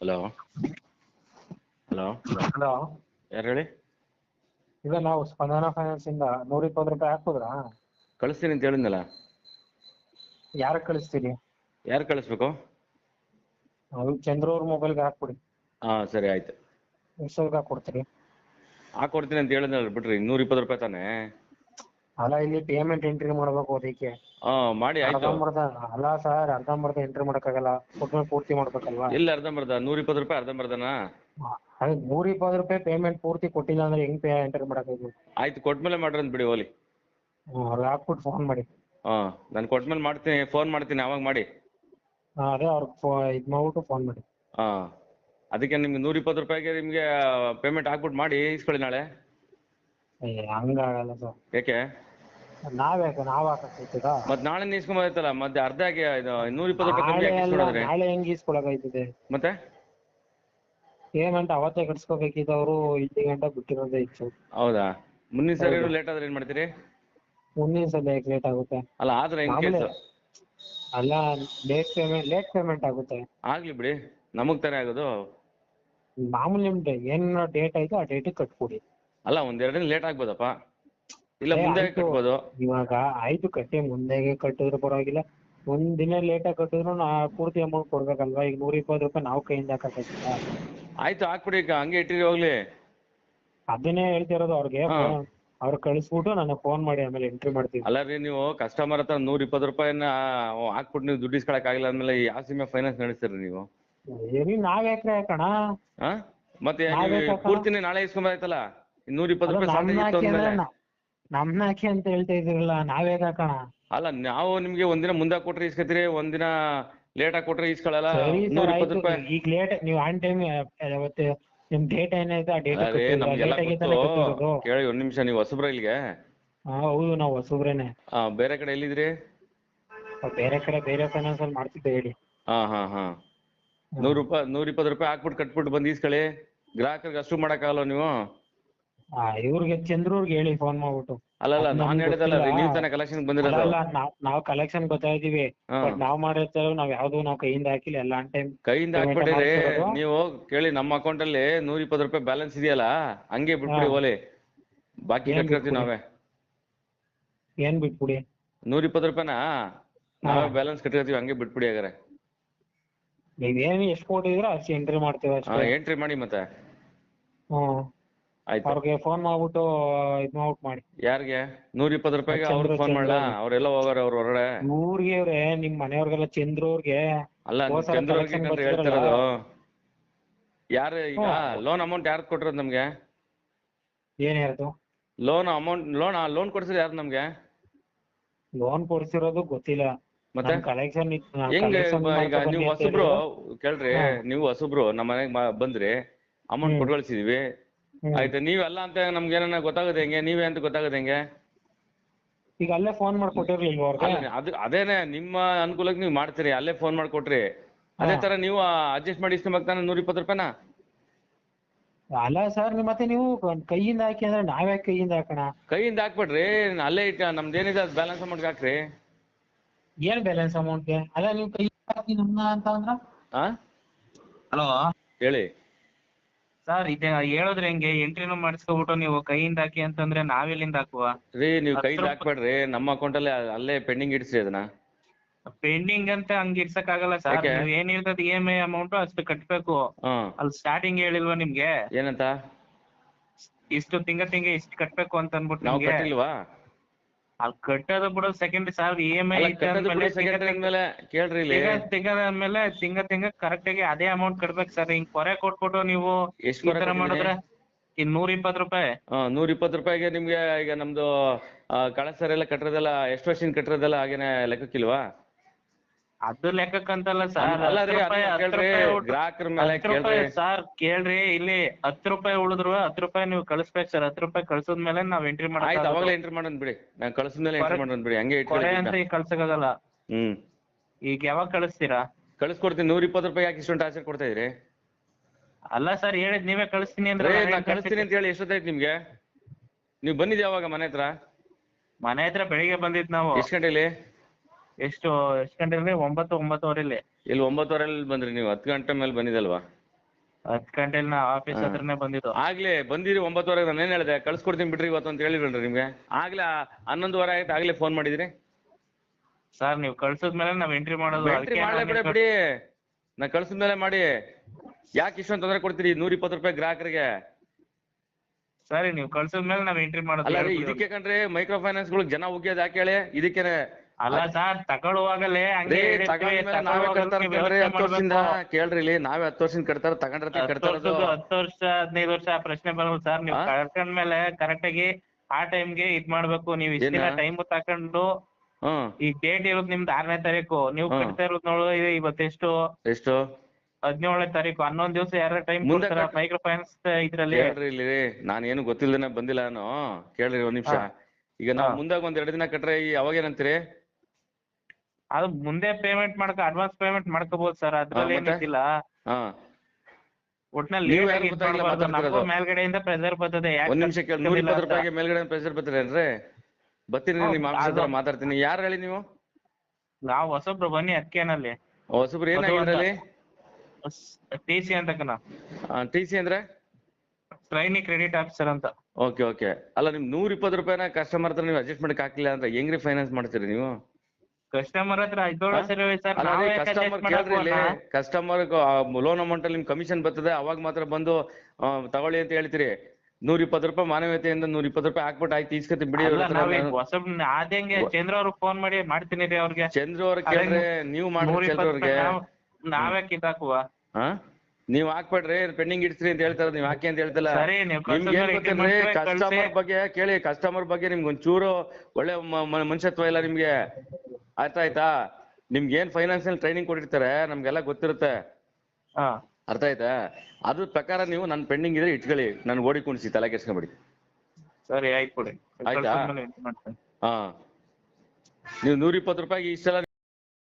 Hello hello hello ಯಾರು ಹೇಳಿ ಈಗ ನಾವು ಸ್ಪಂದನ ಫೈನಾನ್ಸ್ ಇಂದ ನೂರ ಇಪ್ಪತ್ತು ರೂಪಾಯಿ ಹಾಕುದ್ರಾ? ಕಳಿಸ್ತೀನಿ ಅಂತ ಹೇಳಿದ್ನಲ್ಲ. ಯಾರು ಕಳಿಸ್ತೀರಿ? ಯಾರು ಕಳಿಸ್ಬೇಕು? ನಾವು ಚಂದ್ರ ಅವ್ರ ಮೊಬೈಲ್ಗೆ ಹಾಕ್ಬಿಡಿ. ಹಾಂ ಸರಿ ಆಯ್ತು. ಎಷ್ಟೊತ್ತಿಗೆ ಹಾಕ್ಕೊಡ್ತೀರಿ ಹಾಕ್ಕೊಡ್ತೀನಿ ಅಂತ ಹೇಳಿದ್ನಲ್ಲ ಬಿಡ್ರಿ ನೂರ ಇಪ್ಪತ್ತು ರೂಪಾಯಿ ತಾನೇ? ಅಲ್ಲ ಇಲ್ಲಿ ಪೇಮೆಂಟ್ ಎಂಟ್ರಿ ಮಾಡ್ಬೇಕು ಅದಕ್ಕೆ ಆ ಮಾಡಿ ಆಯ್ತು. ಅರ್ಧಂಬರ್ಧ ಅಲ್ಲ ಸರ್ ಅರ್ಧಂಬರ್ಧ ಎಂಟ್ರಿ ಮಾಡಕ್ಕಾಗಲ್ಲ. ಕೊಟ್ಮೇಲೆ ಪೂರ್ತಿ ಮಾಡ್ಬೇಕಲ್ವಾ? ಇಲ್ಲ ಅರ್ಧಂಬರ್ಧ ನೂರ ಇಪ್ಪತ್ತು ರೂಪಾಯಿ ಅರ್ಧಂಬರ್ಧನಾ? ಅದೇ ನೂರ ಇಪ್ಪತ್ತು ರೂಪಾಯಿ ಪೇಮೆಂಟ್ ಪೂರ್ತಿ ಕೊಟ್ಟಿಲ್ಲ ಅಂದ್ರೆ ಹೆಂಗ್ ಪೇ ಎಂಟ್ರಿ ಮಾಡಕ್ಕಾಗಲ್ಲ ಆಯ್ತು ಕೊಟ್ಮೇಲೆ ಮಾಡ್ರಂತ ಬಿಡಿ ಓಲಿ. ಹ್ಞೂ ಅವ್ರಿಗೆ ಹಾಕ್ಬಿಟ್ಟು ಫೋನ್ ಮಾಡಿ. ಹಾಂ ನಾನು ಕೊಟ್ಮೇಲೆ ಮಾಡ್ತೀನಿ ಫೋನ್ ಮಾಡ್ತೀನಿ ಅವಾಗ ಮಾಡಿ. ಹಾಂ ಅದೇ ಅವ್ರಿಗೆ ಇದು ಮಾಡ್ಬಿಟ್ಟು ಫೋನ್ ಮಾಡಿ. ಹಾ ಅದಕ್ಕೆ ನಿಮ್ಗೆ ನೂರ ಇಪ್ಪತ್ತು ರೂಪಾಯಿಗೆ ನಿಮಗೆ ಪೇಮೆಂಟ್ ಹಾಕ್ಬಿಟ್ಟು ಮಾಡಿ ಇಸ್ಕೊಳ್ಳಿ ನಾಳೆ. ಏ ಹಂಗಾಗಲ್ಲ ಸರ್ ಯಾಕೆ ನಾವ್ಯಾಕೆ ನಾವ್ ಹಾಕಕ್ಕಾಯ್ತದ ಮತ್ತೆ ನಾಳೆ ಇಸ್ಕೊಂಬೋದೈತಲ್ಲ ಮತ್ತೆ ಅರ್ಧ ಆಗಿ ಇದು ನೂರ ಇಪ್ಪತ್ತು ರೂಪಾಯಿ ಕಮ್ಮಿ ನಾಳೆ ಯಾಕೆ ಅಲ್ಲ ನಾಳೆ ಹೆಂಗ್ ಮತ್ತೆ? ಪೇಮೆಂಟ್ ಅವತ್ತೇ ಕಟ್ಸ್ಕೋಬೇಕಿದ್ದವರು ಇಲ್ಲಿ ಗಂಟ ಬಿಟ್ಟಿರೋದೇ ಇತ್ತು. ಹೌದಾ? ಮುಂದಿನ ಸಲ. ಲೇಟ್ ಆದ್ರೆ ಏನ್ ಮಾಡ್ತೀರಿ? ಮುಂದಿನ ಸಲ ಯಾಕೆ ಲೇಟ್ ಆಗುತ್ತೆ? ಅಲ್ಲ ಆದ್ರೆ ಹೆಂಗ್ ಮಾಮೂಲಿ. ಕೇಸ್ ಅಲ್ಲ ಲೇಟ್ ಪೇಮೆಂಟ್ ಲೇಟ್ ಪೇಮೆಂಟ್ ಆಗುತ್ತೆ. ಆಗ್ಲಿ ಬಿಡಿ ನಮಗ್ ತಾನೇ ಆಗೋದು. ಮಾಮೂಲಿ ನಿಮ್ದು ಏನ್ ಡೇಟ್ ಐತೋ ಆ ಡೇಟಿಗೆ ಕಟ್ಕೊಡಿ. ಅಲ್ಲ ಒಂದ್ ಎರಡು ದಿನ ಲೇಟ್ ಆಗ್ಬೋದಪ್ಪ. ಇಲ್ಲ ಮುಂದೆ. ಕಟ್ಬೋದು. ಇವಾಗ ಆಯ್ತು ಕಟ್ಟಿ ಮುಂದೆಗೆ ಕಟ್ಟಿದ್ರು ಪರವಾಗಿಲ್ಲ. ಒಂದ್ ದಿನ ಲೇಟ್ ಆಗಿ ಕಟ್ಟಿದ್ರು ನಾ ಪೂರ್ತಿ ಅಮೌಂಟ್ ಕೊಡ್ಬೇಕಲ್ವಾ? ಈಗ ನೂರ ಇಪ್ಪತ್ತು ರೂಪಾಯಿ ನಾವು ಕೈಯಿಂದ ಹಾಕಕ್ಕಾಯ್ತದ ಆಯ್ತು ಹಾಕ್ಬಿಡಿ ಈಗ ಹಂಗೆ ಇಟ್ಟಿರಿ ಹೋಗ್ಲಿ. ಅದನ್ನೇ ಹೇಳ್ತಿರೋದು ಅವ್ರಿಗೆ. ಅವ್ರ ಕಳಿಸ್ಬಿಟ್ಟು ನನಗೆ ಫೋನ್ ಮಾಡಿ ಆಮೇಲೆ ಎಂಟ್ರಿ ಮಾಡ್ತೀವಿ. ಅಲ್ಲ ರೀ ನೀವು ಕಸ್ಟಮರ್ ಹತ್ರ ನೂರ ಇಪ್ಪತ್ತು ರೂಪಾಯಿನ ಹಾಕ್ಬಿಟ್ಟು ನೀವು ದುಡ್ಡು ಇಸ್ಕೊಳಕ್ ಆಗಿಲ್ಲ ಅಂದ್ಮೇಲೆ ಯಾವ ಸಿಮೆ ಫೈನಾನ್ಸ್ ನಡೆಸ್ತೀರಿ ನೀವು. ಏನಿ ನಾವ್ ಯಾಕ್ರೆ ಹಾಕಣ? ಹಾ? ಮತ್ತೆ ನಾವೇ ನೀವು ಹಾಕೋಣ. ಪೂರ್ತಿನೇ ನಾಳೆ ಇಸ್ಕೊಂಬಾಯ್ತಲ್ಲ ನೂರ ಇಪ್ಪತ್ತು ರೂಪಾಯಿ ಸಾಲ ಅಂದ್ಮೇಲೆ. ನಮ್ನ ಹಾಕಿ ಅಂತ ಹೇಳ್ತಾ ಇದ್ದೀರಲ್ಲ ನಾವ್ ಹಾಕಣ? ಅಲ್ಲ ನಾವು ನಿಮ್ಗೆ ಒಂದಿನ ಮುಂದೆ ಕೊಟ್ರೆ ಇಸ್ಕೊತೀರಿ ಒಂದಿನ ಲೇಟ್ ಆಗಿ ಕೊಟ್ರೆ ಇಸ್ಕೊಳಲ್ಲ ಸರಿ ನೂರ ಸರ್ ಇಪ್ಪತ್ತು ಆಯ್ತು. ರೂಪಾಯಿ. ಈಗ ಲೇಟ್ ನೀವು ಆನ್ ಟೈಮ್ ಅವತ್ತೆ ನಿಮ್ ಡೇಟ್ ಏನಾಯ್ತು ಆ ಡೇಟ್ ಅದೇ ನಮ್ಗೆಲ್ಲ ಗೊತ್ತು. ಕೇಳಿ ಒಂದ್ ನಿಮಿಷ ನೀವು ಹೊಸಬ್ರ ಇಲ್ಲಿಗೆ? ಹಾ ಹೌದು ನಾವು ಹೊಸಬ್ರೇನೆ. ಆ, ಬೇರೆ ಕಡೆ ಎಲ್ಲಿದ್ರಿ ಬೇರೆ ಕಡೆ ಬೇರೆ ಫೈನಾನ್ಸ್ ಅಲ್ಲಿ ಮಾಡ್ತಿದ್ದೆ ಹೇಳಿ. ಹಾ ಹಾ ಹಾ. ನೂರು ರೂಪಾಯಿ ನೂರ ಇಪ್ಪತ್ತು ರೂಪಾಯಿ ಹಾಕ್ಬಿಟ್ಟು ಕಟ್ಬಿಟ್ಟು ಬಂದು ಇಸ್ಕೊಳ್ಳಿ ಗ್ರಾಹಕರಿಗೆ ಅಷ್ಟು ಮಾಡಕ್ಕಾಗಲ್ಲ ನೀವು? ಆ ಇವ್ರಿಗೆ ಚಂದ್ರೂರ್ಗೆ ಹೇಳಿ ಫೋನ್ ಮಾಡ್ಬಿಟ್ಟು. ಅದ್ ನಾನ್ ನಮ್ಗ್ ಹೇಳಿದಲ್ಲ ರೀ ಗೊತ್ತಿಲ್ಲ. ನೀವು ತಾನೇ ಕಲೆಕ್ಷನ್ ಬಂದಿರೋದು. ಅಲ್ಲ ನಾವ್ ನಾವ್ ಕಲೆಕ್ಷನ್ ಗೊತ್ತಾ ಇದೀವಿ ಹಾ. ಬಟ್ ನಾವ್ ಮಾಡಿರ್ತಾರೋ ನಾವ್ ಯಾವ್ದು ನಾವ್ ಕೈಯಿಂದ ಹಾಕಿಲ್ಲ. ಎಲ್ಲ ಆನ್ ಟೈಮ್ ಕೈಯಿಂದ payment ಹಾಕ್ಬಿಟ್ಟಿರಿ ಮಾಡ್ತಿರೋದು? ನೀವು ಕೇಳಿ ನಮ್ಮ ಅಕೌಂಟ್ ಅಲ್ಲಿ ನೂರ ಇಪ್ಪತ್ತು ರೂಪಾಯಿ ಬ್ಯಾಲೆನ್ಸ್ ಇದೆಯಲ್ಲ ಹಂಗೆ ಬಿಟ್ಬಿಡಿ ಹಾ. ಓಲಿ. ಬಾಕಿ ಏನ್ ಕಟ್ಕೊಳ್ತೀವಿ ಬಿಟ್ಬಿಡಿ? ನಾವೇ. ಏನ್ ಬಿಟ್ಬಿಡಿ? ನೂರ ಇಪ್ಪತ್ತು ರೂಪಾಯಿನ? ನಾವೇ ಬ್ಯಾಲೆನ್ಸ್ ಕಟ್ಕೊಳ್ತೀವಿ ಹಂಗೆ ಬಿಟ್ಬಿಡಿ ಹಾಗಾರೆ ನೀವೇನು ಎಷ್ಟು ಕೊಟ್ಟಿದ್ರ ಅಷ್ಟು ಎಂಟ್ರಿ ಮಾಡ್ತೀವಿ ಅಷ್ಟೇ. ಎಂಟ್ರಿ ಮಾಡಿ ಮತ್ತೆ. ಹ್ಮ್ ಆಯ್ತು. ಅವ್ರಿಗೆ ಫೋನ್ ಮಾಡ್ಬಿಟ್ಟು ಇದ್ ಮಾಡ್ಬಿಟ್ಟು ಮಾಡಿ. ಯಾರಿಗೆ? ನೂರ ಇಪ್ಪತ್ತು ರೂಪಾಯಿಗೆ ಅವ್ರಿಗೆ ಫೋನ್ ಮಾಡ್ಲಾ. ಅವರೆಲ್ಲ ಹೋಗಾರ ಅವ್ರ ಹೊರಗಡೆ? ಇವ್ರಿಗೆ ಅವ್ರೆ ನಿಮ್ ಮನೆಯವ್ರಿಗೆಲ್ಲ ಚಂದ್ರವ್ರಿಗೆ ಅಲ್ಲ ಹೋದ್ ಸಲ collection ಅಂತ ಹೇಳ್ತಿರೋದು. ಯಾರು ಈಗ ಹ್ಮ್. ಲೋನ್ ಅಮೌಂಟ್ ಯಾರು ಕೊಟ್ಟಿರೋದು ನಮ್ಗೆ? ಏನ್ ಹೇಳ್ತು ಲೋನ್ ಅಮೌಂಟ್ ಲೋನ್ ಲೋನ್ ಕೊಡ್ಸಿದ್ರೆ ಯಾರು ನಮ್ಗೆ? ಲೋನ್ ಕೊಡ್ಸಿರೋದು ಗೊತ್ತಿಲ್ಲ. ಮತ್ತೆ? ಕಲೆಕ್ಷನ್ ಹೆಂಗೆ ಈಗ ನೀವು ಹೊಸಬ್ರು ಕೇಳ್ರಿ ಹಾ. ನೀವು ಹೊಸಬ್ರು ನಮ್ಮ ಮನೆಗೆ ಬಂದ್ರಿ ಅಮೌಂಟ್ ಹ್ಮ್. ಕೊಟ್ಕೊಳ್ಸಿದೀವಿ. ಆಯ್ತಾ ನೀವೆಲ್ಲ ಅಂತ ನಮ್ಗೆ ಏನಾರ ಗೊತ್ತಾಗುತ್ತೆ ಹೆಂಗೆ? ನೀವೇ ಅಂತ ಗೊತ್ತಾಗುತ್ತೆ ಹೆಂಗೆ? ಈಗ ಅಲ್ಲೇ ಫೋನ್ ಮಾಡಿ ಕೊಟ್ಟಿರ್ಲಿಲ್ವ ಅವ್ರಿಗೆ? ಅದು ಅದೇನೆ ನಿಮ್ಮ ಅನುಕೂಲಕ್ಕೆ ನೀವು ಮಾಡ್ತೀರಿ ಅಲ್ಲೇ ಫೋನ್ ಮಾಡಿ ಕೊಟ್ರಿ. ಅದೇ ತರ ನೀವು ಅಡ್ಜಸ್ಟ್ ಮಾಡಿ ಇಸ್ಕೊಂಬೇಕು ತಾನೆ ನೂರ ಇಪ್ಪತ್ತು ರೂಪಾಯಿನ? ಅಲ್ಲ ಸರ್ ನಿಮ್ ಮತ್ತೆ ನೀವು ಕೈಯಿಂದ ಹಾಕಿ ಅಂದ್ರೆ ನಾವ್ಯಾಕೆ ಕೈಯಿಂದ ಹಾಕೋಣ? ಕೈಯಿಂದ ಹಾಕ್ಬಿಡ್ರಿ ಅಲ್ಲೇ ಇಟ್ಟ ನಮ್ದು ಏನಿದೆ ಅದು ಬ್ಯಾಲೆನ್ಸ್ ಅಮೌಂಟ್ ಹಾಕ್ರಿ. ಏನ್ ಬ್ಯಾಲೆನ್ಸ್ ಅಮೌಂಟ್ ಅಲ್ಲ ನೀವು ಕೈ ಹಾಕಿ ನಮ್ನ ಅಂತ ಅಂದ್ರ? ಹಾ ಹಲೋ? ಹೇಳಿ. ಸರ್ ಇದೆ ಹೇಳಿದ್ರೆ ಹೆಂಗೆ? ಎಂಟ್ರಿನೂ ಮಾಡಿಸ್ಕೊಬಿಟ್ಟು ನೀವು ಕೈಯಿಂದ ಹಾಕಿ ಅಂತಂದ್ರೆ ನಾವೆಲ್ಲಿಂದ ಹಾಕುವ? ರೀ ನೀವು ಹತ್ತು ರೂಪಾಯಿ- ಹಾಕ್ಬೇಡ್ರಿ. ನಮ್ಮ ಅಕೌಂಟಲ್ಲೇ ಅಲ್ಲೇ ಪೆಂಡಿಂಗ್ ಇಡ್ಸಿ ಅದನ್ನ. ಪೆಂಡಿಂಗ್ ಅಂತ ಹಂಗ್ ಇರ್ಸಕ್ ಆಗಲ್ಲ ಸರ್. ಯಾಕೆ? ನೀವು ಏನ್ ಇರ್ತದೆ ಇ ಎಂ ಐ ಅಮೌಂಟ್ ಅಷ್ಟು ಕಟ್ಬೇಕು. ಹಾ. ಅಲ್ಲಿ ಸ್ಟಾರ್ಟಿಂಗ್ ಹೇಳಿಲ್ವಾ ನಿಮ್ಗೆ? ಏನಂತ? ಇಷ್ಟು ತಿಂಗ ತಿಂಗ ಇಷ್ಟು ಕಟ್ಬೇಕು ಅಂತ ಅನ್ಬಿಟ್ಟು ನಾವು ನಿಮ್ಗೆ. ಕಟ್ಟಿಲ್ವಾ? ಅಲ್ಲಿ ಕಟ್ಟೋದ ಬಿಡೋದು secondary sir E M I ಮೇಲೆ ಕೇಳ್ರಿ ಇಲ್ಲಿ. ತಿಂಗದಾದ್ಮೇಲೆ ತಿಂಗ ತಿಂಗ ಕರೆಕ್ಟ್ ಆಗಿ ಅದೇ ಅಮೌಂಟ್ ಕಟ್ಬೇಕು ಸರ್ ಹಿಂಗ್ ಕೊರೆ ಕೊಟ್ಬಿಟ್ಟು ನೀವು ಎಷ್ಟು ಈ ತರ ಮಾಡಿದ್ರೆ ಇನ್ ನೂರ ಇಪ್ಪತ್ತು ರೂಪಾಯಿ. ನೂರ ಇಪ್ಪತ್ತು ರೂಪಾಯಿಗೆ ನಿಮ್ಗೆ ಈಗ ನಮ್ದು ಕಳಸರ್ ಎಲ್ಲ ಕಟ್ಟಿರೋದೆಲ್ಲ ಎಷ್ಟು ವರ್ಷದಿಂದ ಕಟ್ಟಿರೋದೆಲ್ಲ ಹಾಗೇನೆ ಲೆಕ್ಕಕ್ಕಿಲ್ವಾ? ಅದು ಲೆಕ್ಕಕ್ಕಂತಲ್ಲ ಸರ್ ಅಲ್ಲ ರೀ ಅದನ್ನ ಕೇಳ್ರಿ ರೂಪಾಯಿ ಮೇಲೆ ಕೇಳ್ರಿ. ಸರ್ ಕೇಳ್ರಿ ಇಲ್ಲಿ ಹತ್ತು ರೂಪಾಯಿ ಉಳಿದ್ರು ಹತ್ತು ರೂಪಾಯಿ ನೀವು ಕಳಿಸ್ಬೇಕು ಸರ್ ಹತ್ತು ರೂಪಾಯಿ ಕಳ್ಸದ್ಮೇಲೆ ನಾವ್ ಎಂಟ್ರಿ ಆಯ್ತು ಅವಾಗಲೇ ಎಂಟ್ರಿ ಮಾಡೋಣ ಬಿಡಿ. ನಾನು ಕಳ್ಸಿದ್ಮೇಲೆ ಎಂಟ್ರಿ ಮಾಡೋಣ ಬಿಡಿ. ಹಂಗೆ ಅಂತ ಇಟ್ಕೊಳ್ಳಿ ಈಗ ಕಳ್ಸಕ್ಕಾಗಲ್ಲ. ಹ್ಮ್. ಈಗ ಯಾವಾಗ ಕಳಿಸ್ತೀರಾ? ಕಳಿಸ್ಕೊಡ್ತೀನಿ ನೂರ ಇಪ್ಪತ್ತು ರೂಪಾಯಿ ಯಾಕೆ ಇಷ್ಟೊಂದು ಟಾರ್ಚರ್ ಕೊಡ್ತಾ ಇದ್ರಿ? ಅಲ್ಲ ಸರ್ ಹೇಳಿದ್ ನೀವೇ ಕಳಿಸ್ತೀನಿ ಅಂದ್ರೆ ರೇ ನಾನ್ ಕಳಿಸ್ತೀನಿ ಅಂತ ಹೇಳಿ ಎಷ್ಟೊತ್ತಾಯ್ತು ನಿಮ್ಗೆ? ನೀವು ಬಂದಿದ್ದು ಯಾವಾಗ ಮನೆ ಹತ್ರ? ಮನೆ ಹತ್ರ ಬೆಳಿಗ್ಗೆ ಬಂದಿದ್ ನಾವು. ಎಷ್ಟು ಗಂಟೆಲಿ? ಎಷ್ಟು ಎಷ್ಟು ಗಂಟೆಲಿ ಒಂಬತ್ತು ಒಂಬತ್ತುವರೆಲಿ. ಇಲ್ಲಿ ಒಂಬತ್ತುವರೆಲ್ಲಿ ಬಂದ್ರಿ ನೀವು. ಹತ್ತು ಗಂಟೆ ಮೇಲೆ ಬಂದಿದಲ್ವಾ ಹತ್ ಗಂಟೆಲಿ ನಾ ಆಫೀಸ್ ಹತ್ರನೆ ಬಂದಿದ್ದು. ಆಗ್ಲೇ ಬಂದಿರಿ ಒಂಬತ್ತುವರೆಗೆ ನಾನು ಏನ್ ಹೇಳಿದೆ? ಕಳ್ಸ್ಕೊಡ್ತೀನಿ ಬಿಡ್ರಿ ಇವತ್ತು ಅಂತ ಹೇಳಿರಲ್ರಿ ನಿಮ್ಗೆ. ಆಗ್ಲೇ ಹನ್ನೊಂದುವರೆ ಆಯ್ತು? ಆಗ್ಲೇ ಫೋನ್ ಮಾಡಿದ್ರಿ? ಸರ್ ನೀವು ಕಳ್ಸಿದ್ಮೇಲೆ ನಾವ್ ಎಂಟ್ರಿ ಮಾಡೋದು ಎಂಟ್ರಿ ಅದಕ್ಕೆ ಮಾಡ್ಲೇ ಬಿಡಿ ಬಿಡಿ ನಾ ಕಳ್ಸಿದ್ಮೇಲೆ ಮಾಡಿ. ಯಾಕೆ ಇಷ್ಟೊಂದು ತೊಂದರೆ ಕೊಡ್ತೀರಿ? ನೂರ ಇಪ್ಪತ್ತು ರೂಪಾಯಿ ಗ್ರಾಹಕರಿಗೆ. ಸರಿ ನೀವು ಕಳ್ಸಿದ್ಮೇಲೆ ನಾವ್ ಎಂಟ್ರಿ ಮಾಡೋದು ಅಲ್ಲ ರೀ ಹೇಳ್ಬಿಡಿ ಇದಕ್ಕೆ ಕಣ್ರಿ ಮೈಕ್ರೋ ಫೈನಾನ್ಸ್ಗಳು ಜನ ಉಗ್ಯೋದು ಯಾಕೆ ಹೇಳಿ? ಇದಕ್ಕೇನೆ ಅಲ್ಲ ಸರ್ ತಗೊಳ್ಳುವಾಗಲೇ ಹಂಗೆ ಹತ್ತು ವರ್ಷದಿಂದ ಕೇಳ್ರಿ ಇಲ್ಲಿ ನಾವೇ ಹತ್ತು ವರ್ಷದಿಂದ ಕಟ್ತಾರ ತಗೊಂಡ್ರತೆ ಹತ್ತು ಕಟ್ತಾರದು ಹತ್ತು ವರ್ಷ ಹದಿನೈದು ವರ್ಷ ಆ ಪ್ರಶ್ನೆ ಬರಲ್ಲ ಸರ್ ನೀವು ಕರ್ಕೊಂಡ್ ಮೇಲೆ ಕರೆಕ್ಟ್ ಆಗಿ ಆ ಟೈಮ್ಗೆ ಇದ್ ಮಾಡ್ಬೇಕು ನೀವು ಇಷ್ಟಿನ ಟೈಮ್ ತಕೊಂಡು ಈ ಡೇಟ್ ಇರೋದು ನಿಮ್ದು ಆರನೇ ತಾರೀಕು ನೀವು. ಕಟ್ತಾ ಇರೋದು ನೋಡು ಇವತ್ತೆಷ್ಟು? ಎಷ್ಟು? ಹದಿನೇಳನೇ ತಾರೀಕು ಹನ್ನೊಂದ್ ದಿವಸ ಯಾರ ಟೈಮ್ ಮೈಕ್ರೋ ಫೈನಾನ್ಸ್ ಇದ್ರಲ್ಲಿ? ಇಲ್ಲಿ ನಾನು ಏನು ಗೊತ್ತಿಲ್ದೇನೆ ಬಂದಿಲ್ಲ ನಾನು. ಕೇಳ್ರಿ ಒಂದ್ ನಿಮಿಷ. ಈಗ ನಾವು. ಮುಂದಾಗ ಒಂದ್ ಎರಡು ದಿನ ಕಟ್ರೆ ಈ ಅವಾಗ ಏನಂತೀರಿ? ಅದು ಮುಂದೆ ಪೇಮೆಂಟ್ ಮಾಡ್ಕ ಅಡ್ವಾನ್ಸ್ ಪೇಮೆಂಟ್ ಮಾಡ್ಕೋಬಹುದು ಸರ್ ಅದ್ರಲ್ಲಿ ಮತ್ತೆ? ಏನಿಲ್ಲ ಹಾ. ಒಟ್ನಲ್ಲಿ ನೀವು ಯಾರು ಆಗಿ ಗೊತ್ತಾಗಿಲ್ಲ ಮಾತಾಡ್ತಿರೋದು? ಮೇಲ್ಗಡೆಯಿಂದ ಪ್ರೆಷರ್ ಬರ್ತದೆ. ಯಾಕೆ ಒಂದ್ ನಿಮಿಷ ಕೇಳಿ. ನೂರ ಕಟ್ತಿಲ್ಲ ಇಪ್ಪತ್ತು ಅಂತ. ರೂಪಾಯಿಗೆ ಮೇಲ್ಗಡೆ ಪ್ರೆಸರ್ ಬರ್ತೀರೇನ್ರಿ ಬರ್ತೀನಿ ಹೌದು, ನಿಮ್ಮ ಆಫೀಸ್ ಹತ್ರ ಅದು- ಮಾತಾಡ್ತೀನಿ. ಯಾರು ಹೇಳಿ ನೀವು? ನಾವ್ ಹೊಸಬ್ರು ಬನ್ನಿ ಅದ್ಕೇನಲ್ಲಿ ಹೊಸಬ್ರು ಏನಾಗಿದ್ರಲ್ಲಿ ಟಿ ಸಿ ಅಂತ ಟಿಸಿ ಟಿ ಸಿ ಅಂದ್ರೆ? ಟ್ರೈನಿ ಕ್ರೆಡಿಟ್ ಆಫೀಸರ್ ಅಂತ. Okay okay. ಅಲ್ಲ ನಿಮ್ ನೂರ ಇಪ್ಪತ್ತು ರೂಪಾಯಿನ ಕಸ್ಟಮರ್ ಹತ್ರ ನೀವು ಅಡ್ಜಸ್ಟ್ ಮಾಡಕ್ ಹಾಕಿಲ್ಲ ಅಂದ್ರೆ ಹೆಂಗ್ರಿ ಫೈನಾನ್ಸ್ ಮಾಡ್ತೀರಿ ನೀವು? ಕಸ್ಟಮರ್ ಹತ್ರ ಐದೋಳ ಹಾ? ಸರಿ ಸರ್ ಅಲ್ಲ ಕಸ್ಟಮರ್ ಕೇಳ್ರಿ ಕಸ್ಟಮರ್ ಲೋನ್ ಅಮೌಂಟ್ ಅಲ್ಲಿ ನಿಮ್ ಕಮಿಷನ್ ಬರ್ತದೆ ಅವಾಗ ಮಾತ್ರ ಬಂದು ಆ, ತಗೊಳ್ಳಿ ಅಂತ ಹೇಳ್ತೀರಿ. ನೂರ ಇಪ್ಪತ್ತು ರೂಪಾಯಿ ಮಾನವೀಯತೆಯಿಂದ ನೂರ ಇಪ್ಪತ್ತು ರೂಪಾಯಿ ಹಾಕ್ಬಿಟ್ಟು ಆಯ್ತು ಈಸ್ಕೊತೀನಿ ಬಿಡಿ ಅವ್ರ ಹತ್ರ ನಾನು- ಚಂದ್ರ ಅವ್ರಿಗೆ ಫೋನ್ ಮಾಡಿ ಮಾಡ್ತೀನಿ ರೀ ಅವ್ರಿಗೆ. ಚಂದ್ರ ಅವ್ರ ಕೇಳ್ರೆ ನೀವು ಮಾಡ್ರಿ ನೂರ ಚಂದ್ರು ಇಪ್ಪತ್ತು ಅವ್ರಿಗೆ. ರೂಪಾಯಿ ನಾವ್- ನಾವೇ ಕಿತ್ತಾಕುವ ಹಾ? ನೀವ್ ಹಾಕ್ಬೇಡ್ರಿ ಪೆಂಡಿಂಗ್ ಇಡ್ಸ್ರಿ ಅಂತ ಹೇಳ್ತಾರ ನೀವ್ ಹಾಕಿ ಅಂತ ಹೇಳ್ತಿಲ್ಲ. ಸರಿ ನೀವು ನಿಮ್ಗೆ ಏನ್ ಕಳ್ಸಿದ್ಮೇಲೆ ಗೊತ್ತೇನ್ರಿ? ಇಟ್ಕೊಂಡ್ರೆ ಕಳ್ಸಿ. ಕಸ್ಟಮರ್ ಬಗ್ಗೆ ಕೇಳಿ ಕಸ್ಟಮರ್ ಬಗ್ಗೆ ನಿಮ್ಗೆ ಒಂಚೂರು ಒಳ್ಳೆ ಮ- ಮ- ಮನುಷ್ಯತ್ವ ಇಲ್ಲ ನಿಮ್ಗೆ. ಆಯ್ತಾ ಆಯ್ತಾ ನಿಮ್ಗೆ ಏನ್ ಫೈನಾನ್ಸಿಯಲ್ ಟ್ರೈನಿಂಗ್ ಕೊಟ್ಟಿರ್ತಾರೆ ನಮ್ಗೆಲ್ಲ ಗೊತ್ತಿರುತ್ತೆ. ಹಾ. ಅರ್ಥ ಆಯ್ತಾ ಅದ್ರ ಪ್ರಕಾರ ನೀವು ನನ್ನ ಪೆಂಡಿಂಗ್ ಇದ್ರೆ ಇಟ್ಕೊಳ್ಳಿ ನಾನು ಓಡಿ ಕುಣಿಸಿ ತಲೆ ಕೆಡ್ಸ್ಕೊಂಬಿಡಿ. ಸರಿ ಆಯ್ತು ಕೊಡಿ ಆಯ್ತಾ? ಕಳ್ಸಿದ್ಮೇಲೆ ಇದ್ ಮಾಡ್ತೀನಿ. ಹಾ. ನೀವು ನೂರ ಇಪ್ಪತ್ತು ರೂಪಾಯಿಗೆ ಇಷ್ಟೆಲ್ಲ